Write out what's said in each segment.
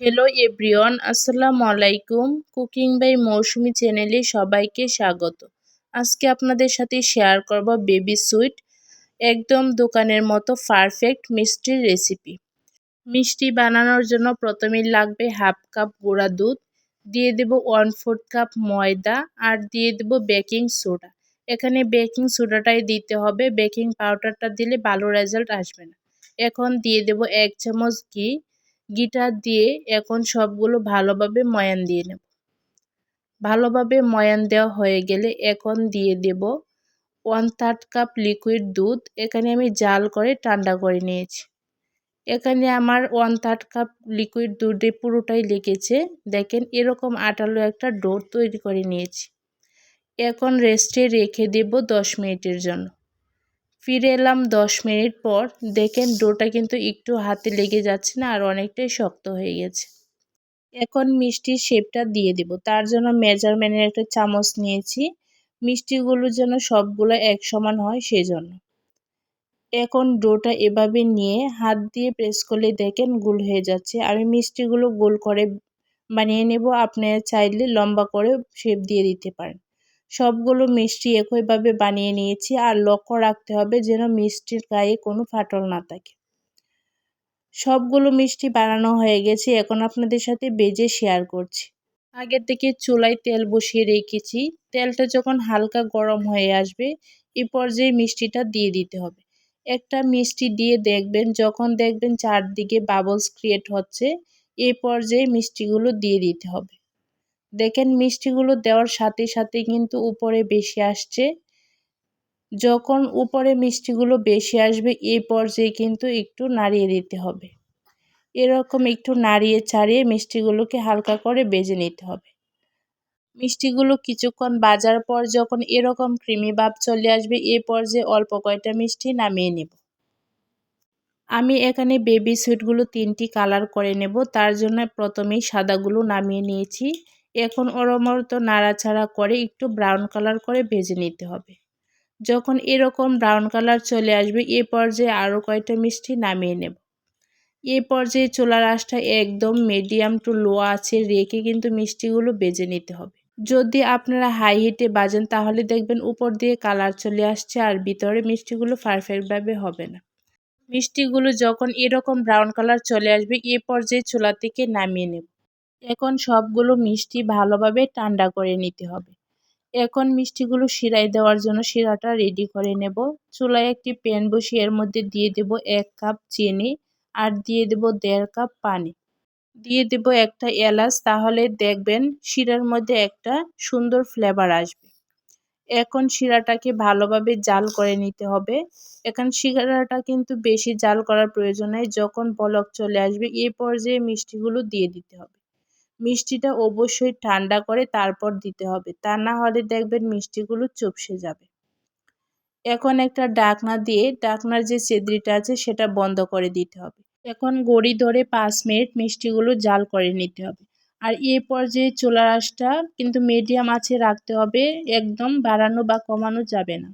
Hello everyone আসসালামু আলাইকুম cooking by মৌসুমি চ্যানেলে সবাইকে স্বাগত। আজকে আপনাদের সাথে শেয়ার করব বেবি সুইট একদম দোকানের মতো পারফেক্ট মিষ্টির রেসিপি মিষ্টি বানানোর জন্য প্রথমেই লাগবে হাফ কাপ গুঁড়া দুধ, দিয়ে দেব ওয়ান ফোর্থ কাপ ময়দা আর দিয়ে দেব বেকিং সোডা এখানে বেকিং সোডাটাই দিতে হবে বেকিং পাউডারটা দিলে ভালো রেজাল্ট আসবে না। এখন দিয়ে দেব এক চামচ ঘি গিটার দিয়ে এখন সবগুলো ভালোভাবে ময়ান দিয়ে নেব। ভালোভাবে ময়ান দেওয়া হয়ে গেলে এখন দিয়ে দেব ওয়ান থার্ড কাপ লিকুইড দুধ। এখানে আমি জাল করে ঠান্ডা করে নিয়েছি। এখানে আমার ওয়ান থার্ড কাপ লিকুইড দুধে পুরোটাই লেগেছে। দেখেন এরকম আটালো একটা ডোর তৈরি করে নিয়েছি। এখন রেস্টে রেখে দেব দশ মিনিটের জন্য। ফিরে এলাম দশ মিনিট পর। দেখেন, ডোটা কিন্তু একটু হাতে লেগে যাচ্ছে না আর অনেকটাই শক্ত হয়ে গেছে। এখন মিষ্টির শেপটা দিয়ে দেব। তার জন্য মেজারমেন্টের একটা চামচ নিয়েছি। মিষ্টিগুলো যেন সবগুলো এক সমান হয় সেজন্য। এখন ডোটা এভাবে নিয়ে হাত দিয়ে প্রেস করলে দেখেন গোল হয়ে যাচ্ছে। আমি মিষ্টিগুলো গোল করে বানিয়ে নেব। আপনারা চাইলে লম্বা করে শেপ দিয়ে দিতে পারেন। সবগুলো মিষ্টি একইভাবে বানিয়ে নিয়েছি আর লক্ষ্য রাখতে হবে যেন মিষ্টির গায়ে কোনো ফাটল না থাকে। সবগুলো মিষ্টি বানানো হয়ে গেছে, এখন আপনাদের সাথে বেজে শেয়ার করছি। আগে থেকে চুলায় তেল বসিয়ে রেখেছি। তেলটা যখন হালকা গরম হয়ে আসবে, এ পর্যায়ে মিষ্টিটা দিয়ে দিতে হবে। একটা মিষ্টি দিয়ে দেখবেন, যখন দেখবেন চারদিকে বাবলস ক্রিয়েট হচ্ছে এই পর্যায়ে মিষ্টিগুলো দিয়ে দিতে হবে। দেখেন মিষ্টিগুলো দেওয়ার সাথে সাথে কিন্তু উপরে বেশি আসছে। যখন উপরে মিষ্টিগুলো বেশি আসবে এই পর্যায়ে কিন্তু একটু নাড়িয়ে দিতে হবে। এরকম একটু নাড়িয়ে ছাড়িয়ে মিষ্টিগুলোকে হালকা করে বেজে নিতে হবে। মিষ্টিগুলো কিছুক্ষণ বাজার পর যখন এরকম ক্রিমি ভাব চলে আসবে, এ পর্যায়ে অল্প কয়টা মিষ্টি নামিয়ে নেব। আমি এখানে বেবি সুইটগুলো তিনটি কালার করে নেব। তার জন্য প্রথমেই সাদাগুলো নামিয়ে নিয়েছি। এখন অরমরত নাড়াচাড়া করে একটু ব্রাউন কালার করে ভেজে নিতে হবে। যখন এরকম ব্রাউন কালার চলে আসবে, এ পর্যায়ে আরও কয়টা মিষ্টি নামিয়ে নেব। এ পর্যায়ে চোলার আঁশটা একদম মিডিয়াম টু লো আছে রেখে কিন্তু মিষ্টিগুলো বেজে নিতে হবে। যদি আপনারা হাই হিটে বাজেন, তাহলে দেখবেন উপর দিয়ে কালার চলে আসছে আর ভিতরে মিষ্টিগুলো পারফেক্টভাবে হবে না। মিষ্টিগুলো যখন এরকম ব্রাউন কালার চলে আসবে, এ পর্যায়ে চোলা থেকে নামিয়ে নেব। এখন সবগুলো মিষ্টি ভালোভাবে ঠান্ডা করে নিতে হবে। এখন মিষ্টিগুলো শিরায় দেওয়ার জন্য শিরাটা রেডি করে নেব। চুলায় একটি প্যান বসিয়ে এর মধ্যে দিয়ে দেব এক কাপ চিনি আর দিয়ে দেব দেড় কাপ পানি। দিয়ে দেব একটা এলাচ, তাহলে দেখবেন শিরার মধ্যে একটা সুন্দর ফ্লেভার আসবে। এখন শিরাটাকে ভালোভাবে জাল করে নিতে হবে। এখন শিরাটা কিন্তু বেশি জাল করার প্রয়োজন নেই, যখন বলক চলে আসবে এই পর্যায়ে মিষ্টিগুলো দিয়ে দিতে হবে। মিষ্টিটা অবশ্যই ঠান্ডা করে তারপর দিতে হবে। তা না হলে দেখবেন মিষ্টিগুলো চুপসে যাবে। এখন একটা ডাকনা দিয়ে ডাকনার যে চেদরিটা আছে সেটা বন্ধ করে দিতে হবে। এখন গড়ি ধরে পাঁচ মিনিট মিষ্টিগুলো জাল করে নিতে হবে। আর এ পর্যায়ে চুলার আঁশটা কিন্তু মিডিয়াম আছে রাখতে হবে, একদম বাড়ানো বা কমানো যাবে না।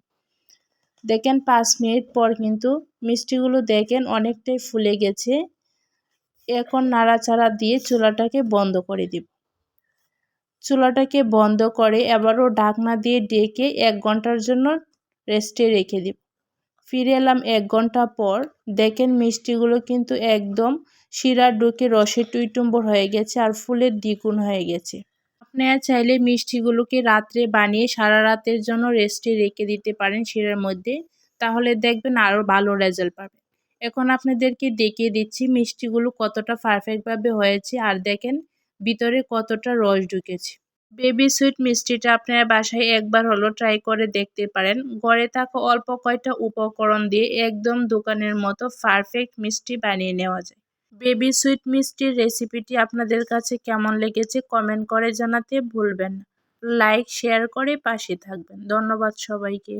দেখেন পাঁচ মিনিট পর কিন্তু মিষ্টিগুলো দেখেন অনেকটাই ফুলে গেছে। এখন নাড়াচাড়া দিয়ে চুলাটাকে বন্ধ করে দিব। চুলাটাকে বন্ধ করে এবারও ঢাকনা দিয়ে ডেকে এক ঘণ্টার জন্য রেস্টে রেখে দিব। ফিরে এলাম এক ঘণ্টা পর। দেখেন মিষ্টিগুলো কিন্তু একদম শিরা ঢুকে রসে টুইটুম্বর হয়ে গেছে আর ফুলের দ্বিগুণ হয়ে গেছে। আপনারা চাইলে মিষ্টিগুলোকে রাত্রে বানিয়ে সারা রাতের জন্য রেস্টে রেখে দিতে পারেন শিরার মধ্যে। তাহলে দেখবেন আরও ভালো রেজাল্ট পাবেন। এখন আপনাদেরকে দেখিয়ে দিচ্ছি মিষ্টিগুলো কতটা পারফেক্টভাবে হয়েছে। আর দেখেন, ভিতরে কতটা রস ঢুকেছে। বেবি সুইট মিষ্টিটা আপনারা বাসায় একবার হলো ট্রাই করে দেখতে পারেন। ঘরে থাকা অল্প কয়টা উপকরণ দিয়ে একদম দোকানের মতো পারফেক্ট মিষ্টি বানিয়ে নেওয়া যায়। বেবি সুইট মিষ্টির রেসিপিটি আপনাদের কাছে কেমন লেগেছে কমেন্ট করে জানাতে ভুলবেন না। লাইক শেয়ার করে পাশে থাকবেন। ধন্যবাদ সবাইকে।